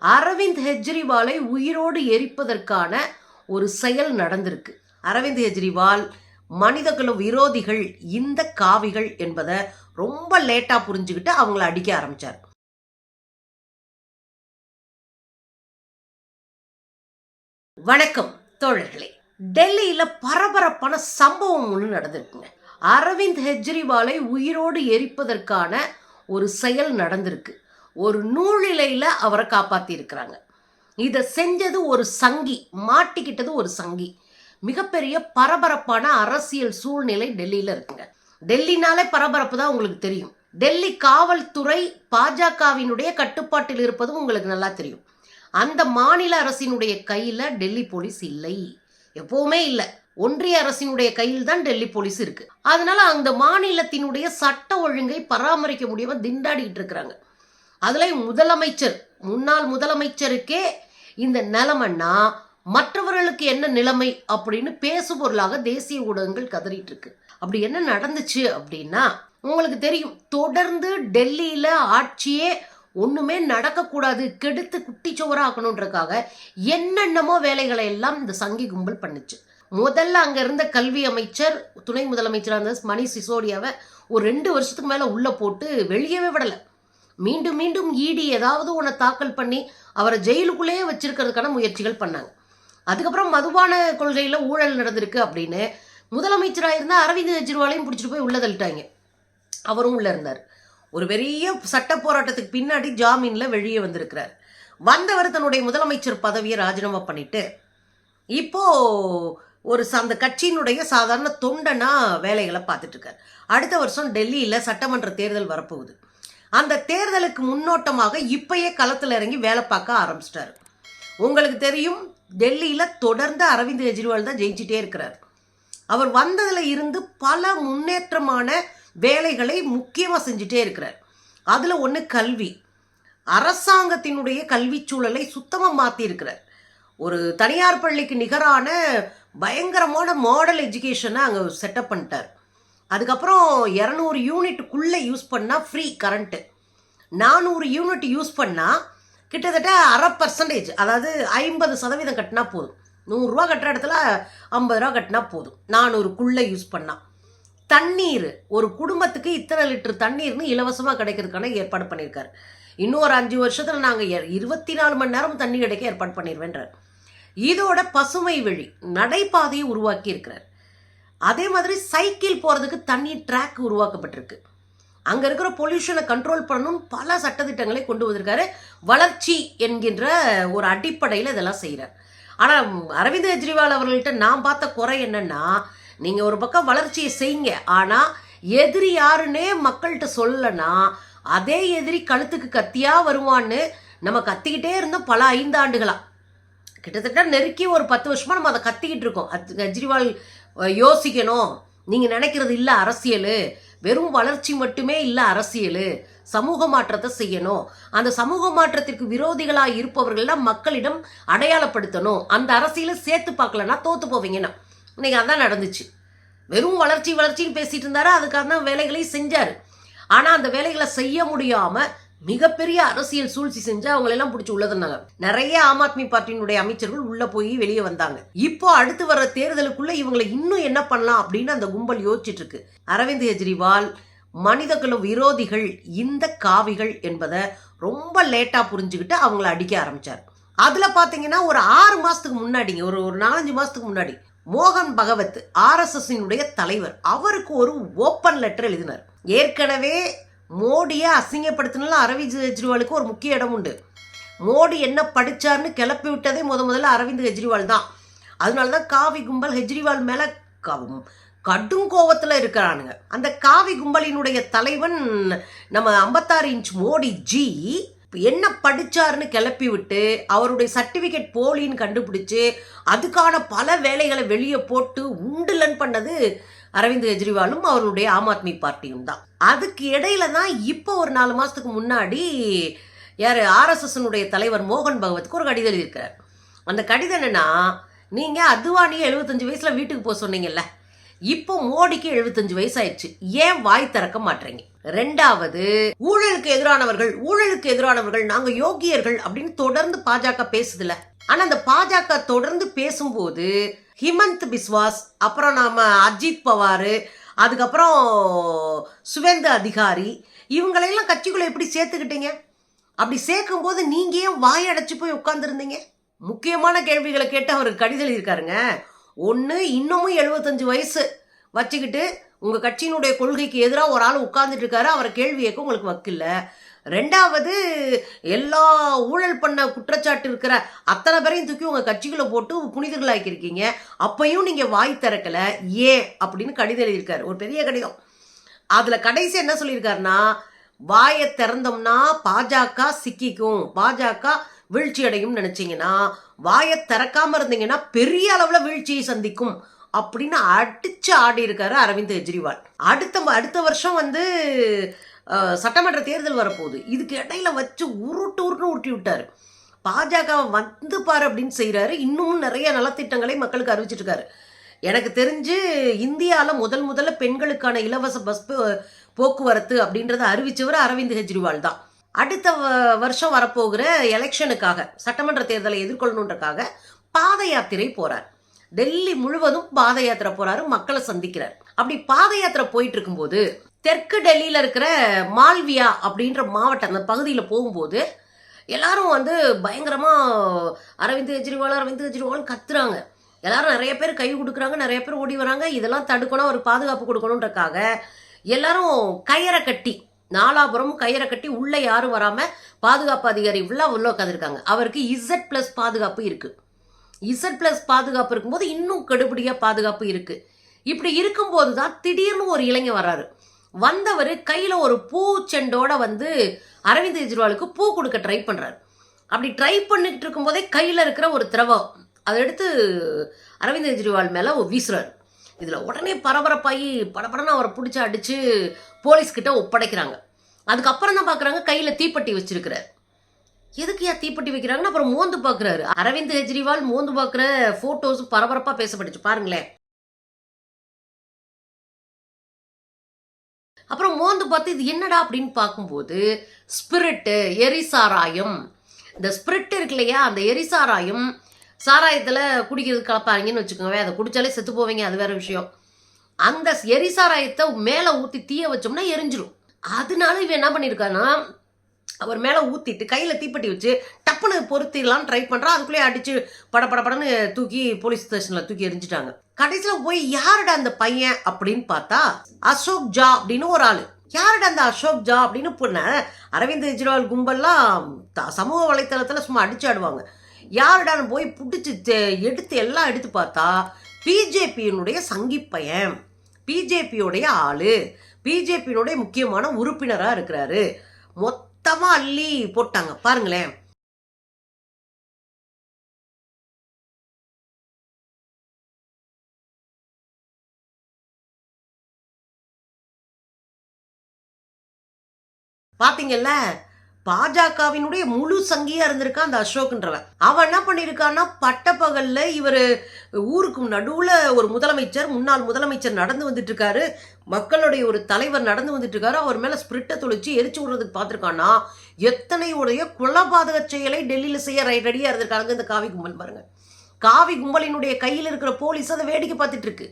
அரவிந்த் கெஜ்ரிவாலை உயிரோடு எரிப்பதற்கான ஒரு செயல் நடந்திருக்கு. அரவிந்த் கெஜ்ரிவால் மனிதகுல விரோதிகள் இந்த காவிகள் என்பதை ரொம்ப லேட்டாக புரிஞ்சுக்கிட்டு அவங்கள அடிக்க ஆரம்பிச்சார். வணக்கம் தோழர்களே. டெல்லியில் பரபரப்பான சம்பவம் ஒன்று நடந்திருக்குங்க. அரவிந்த் கெஜ்ரிவாலை உயிரோடு எரிப்பதற்கான ஒரு செயல் நடந்திருக்கு. ஒரு நூலிலையில் அவரை காப்பாற்றியிருக்கிறாங்க இதை செஞ்சது ஒரு சங்கி மாட்டிக்கிட்டது ஒரு சங்கி. மிகப்பெரிய பரபரப்பான அரசியல் சூழ்நிலை டெல்லியில் இருக்குங்க. டெல்லினாலே பரபரப்பு தான் உங்களுக்கு தெரியும். டெல்லி காவல்துறை பாஜகவினுடைய கட்டுப்பாட்டில் இருப்பதும் உங்களுக்கு நல்லா தெரியும். அந்த மாநில அரசினுடைய கையில் டெல்லி போலீஸ் இல்லை. எப்பவுமே இல்லை. ஒன்றிய அரசினுடைய கையில் தான் டெல்லி போலீஸ் இருக்கு. அதனால அந்த மாநிலத்தினுடைய சட்ட ஒழுங்கை பராமரிக்க முடியாம திண்டாடிக்கிட்டு இருக்கிறாங்க. அதுலேயும் முதலமைச்சர் முன்னாள் முதலமைச்சருக்கே இந்த நிலைமைன்னா மற்றவர்களுக்கு என்ன நிலைமை அப்படின்னு பேசுபொருளாக தேசிய ஊடகங்கள் கதறிட்டு இருக்கு. அப்படி என்ன நடந்துச்சு அப்படின்னா உங்களுக்கு தெரியும் தொடர்ந்து டெல்லியில ஆட்சியே ஒண்ணுமே நடக்கக்கூடாது கெடுத்து குட்டிச்சுவராக்கணுன்றக்காக என்னென்னமோ வேலைகளை எல்லாம் இந்த சங்கி கும்பல் பண்ணுச்சு. முதல்ல அங்க இருந்த கல்வி அமைச்சர் துணை முதலமைச்சராக இருந்த மணி சிசோடியாவை ஒரு ரெண்டு வருஷத்துக்கு மேல உள்ள போட்டு வெளியவே விடலை. மீண்டும் மீண்டும் இடி ஏதாவது ஒன்று தாக்கல் பண்ணி அவரை ஜெயிலுக்குள்ளேயே வச்சிருக்கிறதுக்கான முயற்சிகள் பண்ணாங்க. அதுக்கப்புறம் மதுபான கொள்கையில் ஊழல் நடந்திருக்கு அப்படின்னு முதலமைச்சராக இருந்தால் அரவிந்த் கெஜ்ரிவாலையும் பிடிச்சிட்டு போய் உள்ள தள்ளிட்டாங்க. அவரும் உள்ளே இருந்தார். ஒரு பெரிய சட்ட போராட்டத்துக்கு பின்னாடி ஜாமீனில் வெளியே வந்திருக்கிறார். வந்தவர் தன்னுடைய முதலமைச்சர் பதவியை ராஜினாமா பண்ணிட்டு இப்போ ஒரு அந்த கட்சியினுடைய சாதாரண தொண்டனா வேலைகளை பார்த்துட்டு இருக்கார். அடுத்த வருஷம் டெல்லியில் சட்டமன்ற தேர்தல் வரப்போகுது. அந்த தேர்தலுக்கு முன்னோட்டமாக இப்பயே களத்தில் இறங்கி வேலை பார்க்க ஆரம்பிச்சிட்டாரு. உங்களுக்கு தெரியும் டெல்லியில் தொடர்ந்து அரவிந்த் கெஜ்ரிவால் தான் ஜெயிச்சிட்டே இருக்கிறார். அவர் வந்ததில் இருந்து பல முன்னேற்றமான வேலைகளை முக்கியமாக செஞ்சுட்டே இருக்கிறார். அதில் ஒன்று கல்வி. அரசாங்கத்தினுடைய கல்விச் சூழலை சுத்தமாக மாற்றியிருக்கிறார் ஒரு தனியார் பள்ளிக்கு நிகரான பயங்கரமான மாடல் எஜுகேஷனை அங்கே செட்டப் பண்ணிட்டார். அதுக்கப்புறம் இரநூறு யூனிட்டுக்குள்ளே யூஸ் பண்ணால் ஃப்ரீ கரண்ட்டு நானூறு யூனிட் யூஸ் பண்ணால் கிட்டத்தட்ட அரை பர்சன்டேஜ் அதாவது ஐம்பது சதவீதம் கட்டினா போதும். நூறுரூவா கட்டுற இடத்துல ஐம்பது ரூபா கட்டினா போதும். நானூறுக்குள்ளே யூஸ் பண்ணால் தண்ணீர் ஒரு குடும்பத்துக்கு இத்தனை லிட்டர் தண்ணீர்னு இலவசமாக கிடைக்கிறதுக்கான ஏற்பாடு பண்ணியிருக்காரு. இன்னும் ஒரு அஞ்சு வருஷத்தில் நாங்கள் இருபத்தி நாலு மணி நேரம் தண்ணி கிடைக்க ஏற்பாடு பண்ணிடுவேன்றார் இதோட பசுமை வழி நடைபாதையை உருவாக்கி இருக்கிறார் அதே மாதிரி சைக்கிள் போகிறதுக்கு தண்ணி ட்ராக் உருவாக்கப்பட்டிருக்கு. அங்கே இருக்கிற பொல்யூஷனை கண்ட்ரோல் பண்ணணும்னு பல சட்டத்திட்டங்களை கொண்டு வந்திருக்காரு. வளர்ச்சி என்கின்ற ஒரு அடிப்படையில் இதெல்லாம் செய்கிறார் ஆனால் அரவிந்த் கெஜ்ரிவால் அவர்கள்ட்ட நான் பார்த்த குறை என்னென்னா நீங்கள் ஒரு பக்கம் வளர்ச்சியை செய்யுங்க. ஆனால் எதிரி யாருன்னே மக்கள்கிட்ட சொல்லனா அதே எதிரி கழுத்துக்கு கத்தியாக வருவான்னு நம்ம கத்திக்கிட்டே இருந்தோம் பல ஐந்தாண்டுகளாக கிட்டத்தட்ட நெருக்கி ஒரு பத்து வருஷமாக நம்ம அதை கத்திக்கிட்டு இருக்கோம். அது கெஜ்ரிவால் யோசிக்கணும். நீங்கள் நினைக்கிறது இல்லை அரசியல். வெறும் வளர்ச்சி மட்டுமே இல்லை அரசியல். சமூக மாற்றத்தை செய்யணும். அந்த சமூக மாற்றத்திற்கு விரோதிகளாக இருப்பவர்கள்லாம் மக்களிடம் அடையாளப்படுத்தணும். அந்த அரசியலை சேர்த்து பார்க்கலன்னா தோத்து போவீங்கன்னா இன்னைக்கு அதான் நடந்துச்சு. வெறும் வளர்ச்சி வளர்ச்சின்னு பேசிட்டு இருந்தாரு? தான் வேலைகளையும் செஞ்சார். ஆனால் அந்த வேலைகளை செய்ய முடியாமல் மிகப்பெரிய அரசியல் சூழ்ச்சி செஞ்சு அவங்களெல்லாம் பிடிச்சி உள்ளதுனாங்க நிறைய ஆம் ஆத்மி பார்ட்டியினுடைய அமைச்சர்கள் உள்ள போய் வெளியே வந்தாங்க. இப்போ அடுத்து வர தேர்தலுக்குள்ள இவங்களை இன்னும் என்ன பண்ணலாம் அப்படின்னு அந்த கும்பல் யோசிச்சுட்டு இருக்கு. அரவிந்த் கெஜ்ரிவால் மனிதகுல விரோதிகள் இந்த காவிகள் என்பதை ரொம்ப லேட்டா புரிஞ்சுக்கிட்டு அவங்கள அடிக்க ஆரம்பிச்சார். அதுல பாத்தீங்கன்னா ஒரு ஆறு மாசத்துக்கு முன்னாடிங்க ஒரு ஒரு நாலஞ்சு மாசத்துக்கு முன்னாடி மோகன் பகவத் ஆர்எஸ்எஸ்னுடைய தலைவர். அவருக்கு ஒரு ஓப்பன் லெட்டர் எழுதினார். ஏற்கனவே மோடியை அசிங்கப்படுத்தினாலும் அரவிந்த் கெஜ்ரிவாலுக்கு ஒரு முக்கிய இடம் உண்டு. மோடி என்ன படித்தார்னு கிளப்பி விட்டதே முத முதல்ல அரவிந்த் கெஜ்ரிவால் தான். அதனால தான் காவி கும்பல் கெஜ்ரிவால் மேலே கடும் கோபத்தில் இருக்கிறானுங்க. அந்த காவி கும்பலினுடைய தலைவன் நம்ம ஐம்பத்தாறு இன்ச் மோடி ஜி என்ன படிச்சாருன்னு கிளப்பி விட்டு அவருடைய சர்டிபிகேட் போலின்னு கண்டுபிடிச்சு அதுக்கான பல வேலைகளை வெளியே போட்டு உண்டுலன் பண்ணது அரவிந்த் கெஜ்ரிவாலும் அவருடைய ஆம் ஆத்மி பார்ட்டியும் தான். அதுக்கு இடையில தான் இப்போ ஒரு நாலு மாசத்துக்கு முன்னாடி யார் ஆர்எஸ்எஸ்னுடைய தலைவர் மோகன் பகவத்துக்கு ஒரு கடிதம் எழுதியிருக்கிறார். அந்த கடிதம் என்னன்னா நீங்க அத்வானியை எழுபத்தஞ்சு வயசுல வீட்டுக்கு போக சொன்னீங்கல்ல இப்போ மோடிக்கு எழுபத்தஞ்சு வயசாயிடுச்சு. ஏன் வாய் திறக்க மாட்டீங்க ரெண்டாவது ஊழலுக்கு எதிரானவர்கள் ஊழலுக்கு எதிரானவர்கள் நாங்க யோகியர்கள் அப்படின்னு தொடர்ந்து பாஜக பேசுதுல. ஆனா அந்த பாஜக தொடர்ந்து பேசும்போது ஹிமந்த் பிஸ்வாஸ் அப்புறம் நாம் அஜித் பவார் அதுக்கப்புறம் சுவேந்த அதிகாரி இவங்களையெல்லாம் கட்சிக்குள்ளே எப்படி சேர்த்துக்கிட்டீங்க? அப்படி சேர்க்கும்போது நீங்கள் ஏன் வாயடைச்சு போய் உட்காந்துருந்தீங்க முக்கியமான கேள்விகளை கேட்டு அவர் கடிதம் இருக்காருங்க ஒன்று இன்னமும் எழுபத்தஞ்சு வயசு வச்சுக்கிட்டு உங்கள் கட்சியினுடைய கொள்கைக்கு எதிராக ஒரு ஆள் உட்கார்ந்துட்டு இருக்காரு அவரை கேள்வி கேட்க உங்களுக்கு வக்கில்லை. ரெண்டாவது எல்லா ஊழல் பண்ண குற்றச்சாட்டு இருக்கிற அத்தனை பேரையும் தூக்கி உங்கள் கட்சிகளை போட்டு புனிதர்களாக்கியிருக்கீங்க. அப்பையும் நீங்கள் வாய் திறக்கல. ஏன்? அப்படின்னு கடிதம் எழுதியிருக்காரு. ஒரு பெரிய கடிதம். அதில் கடைசி என்ன சொல்லியிருக்காருன்னா வாயை திறந்தோம்னா பாஜக சிக்கிக்கும். பாஜக வீழ்ச்சி அடையும் நினச்சிங்கன்னா வாயை திறக்காமல் இருந்தீங்கன்னா பெரிய அளவில் வீழ்ச்சியை சந்திக்கும். அப்படின்னு அடிச்சு ஆடி இருக்காரு அரவிந்த் கெஜ்ரிவால். அடுத்த அடுத்த வருஷம் வந்து சட்டமன்ற தேர்தல் வரப்போகுது. இதுக்கு இடையில வச்சு உருட்டு உருட்டு உருட்டி விட்டாரு. பாஜக வந்து பாரு அப்படின்னு செய்கிறாரு இன்னமும் நிறைய நலத்திட்டங்களை மக்களுக்கு அறிவிச்சிருக்காரு எனக்கு தெரிஞ்சு இந்தியாவில் முதல் முதல்ல பெண்களுக்கான இலவச பஸ் போக்குவரத்து அப்படின்றத அறிவிச்சவர் அரவிந்த் கெஜ்ரிவால் தான். அடுத்த வ- வருஷம் வரப்போகிற எலெக்ஷனுக்காக சட்டமன்ற தேர்தலை எதிர்கொள்ளணுன்றக்காக பாத யாத்திரை போகிறார் டெல்லி முழுவதும் பாத யாத்திரை போகிறாரு மக்களை சந்திக்கிறார். அப்படி பாத யாத்திரை போயிட்டு இருக்கும்போது தெற்கு டெல்லியில் இருக்கிற மால்வியா அப்படின்ற மாவட்டம் அந்த பகுதியில் போகும்போது எல்லாரும் வந்து பயங்கரமாக அரவிந்த் கெஜ்ரிவால் அரவிந்த் கெஜ்ரிவால் கத்துறாங்க. எல்லாரும் நிறைய பேர் கை கொடுக்குறாங்க நிறைய பேர் ஓடி வராங்க. இதெல்லாம் தடுக்கணும் ஒரு பாதுகாப்பு கொடுக்கணுன்றக்காக எல்லாரும் கயிறை கட்டி நாலாபுரமும் கயிறை கட்டி உள்ளே யாரும் வராமல் பாதுகாப்பு அதிகாரி உள்ளே உள்ள உட்காந்துருக்காங்க அவருக்கு இசட் ப்ளஸ் பாதுகாப்பு இருக்குது இசட் ப்ளஸ் பாதுகாப்பு இருக்கும்போது இன்னும் கடுபடியா பாதுகாப்பு இருக்குது இப்படி இருக்கும்போது தான் திடீர்னு ஒரு இளைஞர் வர்றாரு. வந்தவர் கையில் ஒரு பூ செண்டோட வந்து அரவிந்த் கெஜ்ரிவாலுக்கு பூ கொடுக்க ட்ரை பண்ணுறாரு அப்படி ட்ரை பண்ணிட்டு இருக்கும்போதே கையில் இருக்கிற ஒரு திரவம் அதை எடுத்து அரவிந்த் கெஜ்ரிவால் மேலே வீசுறாரு. இதில் உடனே பரபரப்பாகி படபடன்னு அவரை பிடிச்சி அடித்து போலீஸ்கிட்ட ஒப்படைக்கிறாங்க. அதுக்கப்புறம் தான் பார்க்குறாங்க கையில் தீப்பெட்டி வச்சிருக்கிறார். எதுக்கு ஏன் தீப்பெட்டி வைக்கிறாங்கன்னு அப்புறம் மோந்து பார்க்குறாரு அரவிந்த் கெஜ்ரிவால் மோந்து பார்க்குற ஃபோட்டோஸ் பரபரப்பாக பேசப்பட்டுச்சு. பாருங்களேன். அப்புறம் மோந்து பார்த்து இது என்னடா அப்படின்னு பார்க்கும்போது ஸ்பிரிட்டு எரிசாராயம். இந்த ஸ்பிரிட் இருக்கு இல்லையா? அந்த எரிசாராயம் சாராயத்தில் குடிக்கிறது கலப்பாங்கன்னு வச்சுக்கோங்க அதை குடித்தாலே செத்து போவீங்க அது வேற விஷயம். அந்த எரிசாராயத்தை மேலே ஊற்றி தீய வச்சோம்னா எரிஞ்சிடும் அதனால இவன் என்ன பண்ணியிருக்கான்னா அவர் மேலே ஊற்றிட்டு கையில் தீப்பெட்டி வச்சு டப்புன்னு பொருத்திடலாம் ட்ரை பண்ணுறான் அதுக்குள்ளேயே அடித்து பட பட படன்னு தூக்கி போலீஸ் ஸ்டேஷனில் தூக்கி எரிஞ்சிட்டாங்க. கடைசியில் போய் யாருடா அந்த பையன் அப்படின்னு பார்த்தா அசோக் ஜா அப்படின்னு ஒரு ஆள். யாருடா அந்த அசோக் ஜா அப்படின்னு பொண்ண? அரவிந்த் கெஜ்ரிவால் கும்பல்லாம் த- சமூக வலைத்தளத்தில் சும்மா அடிச்சு ஆடுவாங்க யாருடான்னு போய் பிடிச்சி எடுத்து எல்லாம் எடுத்து பார்த்தா பிஜேபியினுடைய சங்கி பையன் பிஜேபியோடைய ஆள் பிஜேபியினுடைய முக்கியமான உறுப்பினராக இருக்கிறாரு. மொத்தமாக அள்ளி போட்டாங்க. பாருங்களேன். பாத்தீங்கல்ல? பாஜகவினுடைய முழு சங்கியா இருந்திருக்கான் அந்த அசோக்ன்றவன் அவன் என்ன பண்ணியிருக்கான்னா பட்டப்பகல்ல இவர் ஊருக்கு நடுவுல ஒரு முதலமைச்சர் முன்னாள் முதலமைச்சர் நடந்து வந்துட்டு இருக்காரு மக்களுடைய ஒரு தலைவர் நடந்து வந்துட்டு இருக்காரு அவர் மேல ஸ்பிரிட்டை தொழிச்சு எரிச்சு விடுறதுக்கு பார்த்துருக்கானா எத்தனையுடைய குலபாதக செயலை டெல்லியில செய்ய ரெடியா இருந்திருக்காங்க இந்த காவி கும்பல் பாருங்க. காவி கும்பலினுடைய கையில் இருக்கிற போலீஸ் அதை வேடிக்கை பார்த்துட்டு இருக்கு.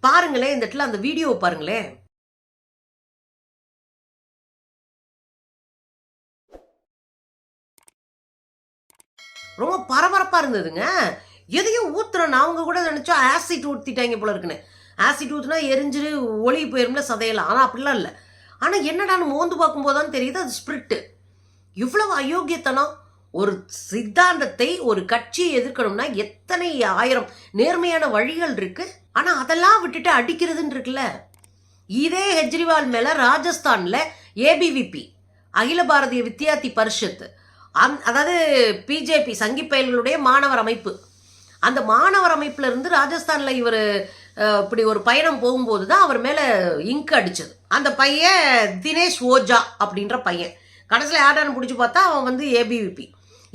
பாருங்களேன் இந்த இடத்துல அந்த வீடியோவை பாருங்களேன். ரொம்ப பரபரப்பாக இருந்ததுங்க. எதையும் ஊற்றுறேன் அவங்க கூட நினச்சா ஆசிட் ஊற்றிட்டாங்க போல இருக்குன்னு. ஆசிட் ஊற்றுனா எரிஞ்சிரு ஒளி போயிரும்ல சதையலாம் ஆனால் அப்படிலாம் இல்லை. ஆனால் என்னடான்னு மோந்து பார்க்கும்போது தான் தெரியுது அது ஸ்பிரிட்டு இவ்வளவு அயோக்கியத்தனம். ஒரு சித்தாந்தத்தை ஒரு கட்சியை எதிர்க்கணும்னா எத்தனை ஆயிரம் நேர்மையான வழிகள் இருக்கு. ஆனால் அதெல்லாம் விட்டுட்டு அடிக்கிறதுன்னு இருக்குல்ல. இதே கெஜ்ரிவால் மேலே ராஜஸ்தானில் ஏபிவிபி அகில பாரதிய வித்யார்த்தி பரிஷத்து. அந் அதாவது பிஜேபி சங்கி பயல்களுடைய மாணவர் அமைப்பு. அந்த மாணவர் அமைப்பில் இருந்து ராஜஸ்தானில் இவர் இப்படி ஒரு பயணம் போகும்போது தான் அவர் மேலே இங்க் அடித்தது அந்த பையன் தினேஷ் ஓஜா அப்படின்ற பையன். கடைசியில் யாரான்னு பிடிச்சி பார்த்தா அவன் வந்து ஏபிவிபி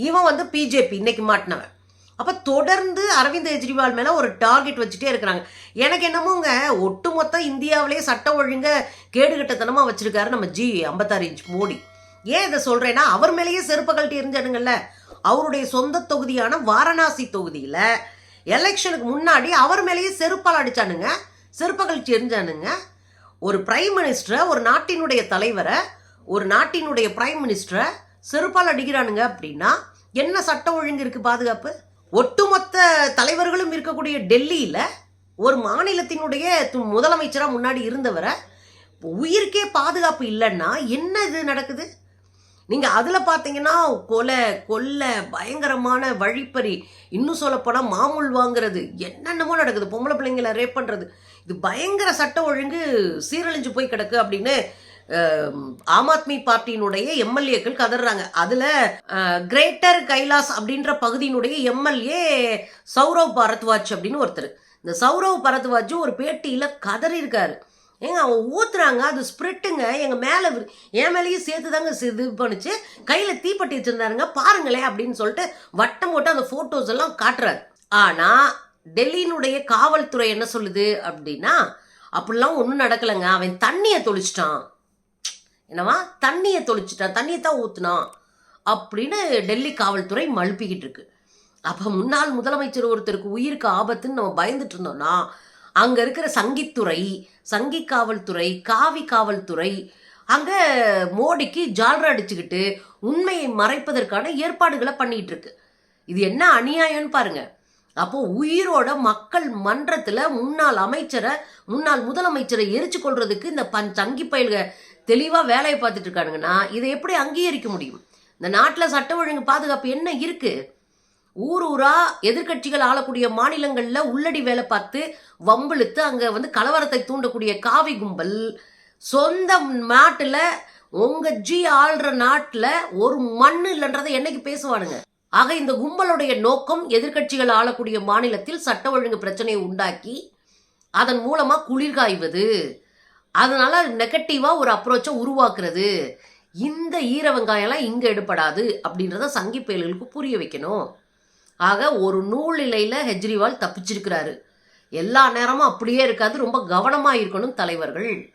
இவன் வந்து பிஜேபி இன்னைக்கு மாட்டினவன். அப்போ தொடர்ந்து அரவிந்த் கெஜ்ரிவால் மேலே ஒரு டார்கெட் வச்சுட்டே இருக்கிறாங்க. எனக்கு என்னமோங்க ஒட்டுமொத்த இந்தியாவிலேயே சட்ட ஒழுங்க கேடுகட்டத்தனமாக வச்சுருக்காரு நம்ம ஜி ஐம்பத்தாறு இன்ச் மோடி. ஏன் இதை சொல்கிறேன்னா அவர் மேலேயே செருப்பு கழட்டி எரிஞ்சானுங்கல்ல அவருடைய சொந்த தொகுதியான வாரணாசி தொகுதியில் எலெக்ஷனுக்கு முன்னாடி அவர் மேலேயே செருப்பால் அடித்தானுங்க செருப்ப கழிச்சு எரிஞ்சானுங்க ஒரு பிரைம் மினிஸ்டரை ஒரு நாட்டினுடைய தலைவரை ஒரு நாட்டினுடைய பிரைம் மினிஸ்டரை செருப்பால் அடிக்கிறானுங்க அப்படின்னா என்ன சட்ட ஒழுங்கு இருக்குது பாதுகாப்பு? ஒட்டுமொத்த தலைவர்களும் இருக்கக்கூடிய டெல்லியில் ஒரு மாநிலத்தினுடைய து- முன்னாடி இருந்தவரை உயிருக்கே பாதுகாப்பு இல்லைன்னா என்ன இது நடக்குது? நீங்கள் அதில் பார்த்தீங்கன்னா கொலை கொள்ளை பயங்கரமான வழிப்பறி. இன்னும் சொல்லப்போனால் மாமூல் வாங்குறது. என்னென்னமோ நடக்குது. பொம்பளை பிள்ளைங்களை ரேப் பண்ணுறது இது பயங்கர சட்ட ஒழுங்கு சீரழிஞ்சு போய் கிடக்கு அப்படின்னு ஆம் ஆத்மி பார்ட்டியினுடைய எம்எல்ஏக்கள் கதறாங்க. அதில் கிரேட்டர் கைலாஸ் அப்படின்ற பகுதியினுடைய எம்எல்ஏ சௌரவ் பரத்வாஜ் அப்படின்னு ஒருத்தர். இந்த சௌரவ் பரத்வாஜ் ஒரு பேட்டியில் கதறி இருக்காரு ஏங்க அவன் ஊத்துறாங்க அது ஸ்ப்ரிட்டுங்க. எங்கள் மேலே என் மேலேயும் சேர்த்து தாங்க இது பண்ணுச்சு. கையில் தீப்பட்டி வச்சுருந்தாருங்க பாருங்களேன் அப்படின்னு சொல்லிட்டு வட்டம் போட்டு அந்த ஃபோட்டோஸ் எல்லாம் காட்டுறாரு. ஆனால் டெல்லியினுடைய காவல்துறை என்ன சொல்லுது அப்படின்னா அப்படிலாம் ஒன்றும் நடக்கலைங்க. அவன் தண்ணியை தொளிச்சிட்டான். என்னவா? தண்ணியை தொளிச்சிட்டான். தண்ணியை தான் ஊற்றுனான் அப்படின்னு டெல்லி காவல்துறை மழுப்பிக்கிட்டு இருக்கு. அப்போ முன்னாள் முதலமைச்சர் ஒருத்தருக்கு உயிருக்கு ஆபத்துன்னு நம்ம பயந்துட்டு இருந்தோம்னா அங்க இருக்கிற சங்கித்துறை சங்கி காவல்துறை காவி காவல்துறை அங்க மோடிக்கு ஜால்ரா அடிச்சுக்கிட்டு உண்மையை மறைப்பதற்கான ஏற்பாடுகளை பண்ணிட்டு இருக்கு. இது என்ன அநியாயம்னு பாருங்க. அப்போ உயிரோட மக்கள் மன்றத்துல முன்னாள் அமைச்சரை முன்னாள் முதலமைச்சரை எரிச்சு கொள்றதுக்கு இந்த பன் சங்கி பயல்க தெளிவா வேலையை பார்த்துட்டு இருக்கானுங்கன்னா இதை எப்படி அங்கீகரிக்க முடியும்? இந்த நாட்டில் சட்ட ஒழுங்கு பாதுகாப்பு என்ன இருக்குது ஊர் ஊரா எதிர்க்கட்சிகள் ஆளக்கூடிய மாநிலங்களில் உள்ளடி வேலை பார்த்து வம்பிழுத்து அங்கே வந்து கலவரத்தை தூண்டக்கூடிய காவி கும்பல். சொந்த நாட்டில் உங்கள் ஜி ஆள்ற நாட்டில் ஒரு மண் இல்லைன்றதை என்னைக்கு பேசுவானுங்க? ஆக இந்த கும்பலுடைய நோக்கம் எதிர்க்கட்சிகள் ஆளக்கூடிய மாநிலத்தில் சட்ட ஒழுங்கு பிரச்சனையை உண்டாக்கி அதன் மூலமாக குளிர்காய்வது அதனால நெகட்டிவாக ஒரு அப்ரோச்சை உருவாக்குறது. இந்த ஈர வெங்காயம்லாம் இங்கே எடுப்படாது அப்படின்றத சங்கி பயல்களுக்கு புரிய வைக்கணும். ஆக ஒரு நூல் நிலையில் ஹெஜ்ரிவால் தப்பிச்சிருக்கிறாரு. எல்லா நேரமும் அப்படியே இருக்காது. ரொம்ப கவனமாக இருக்கணும் தலைவர்கள்.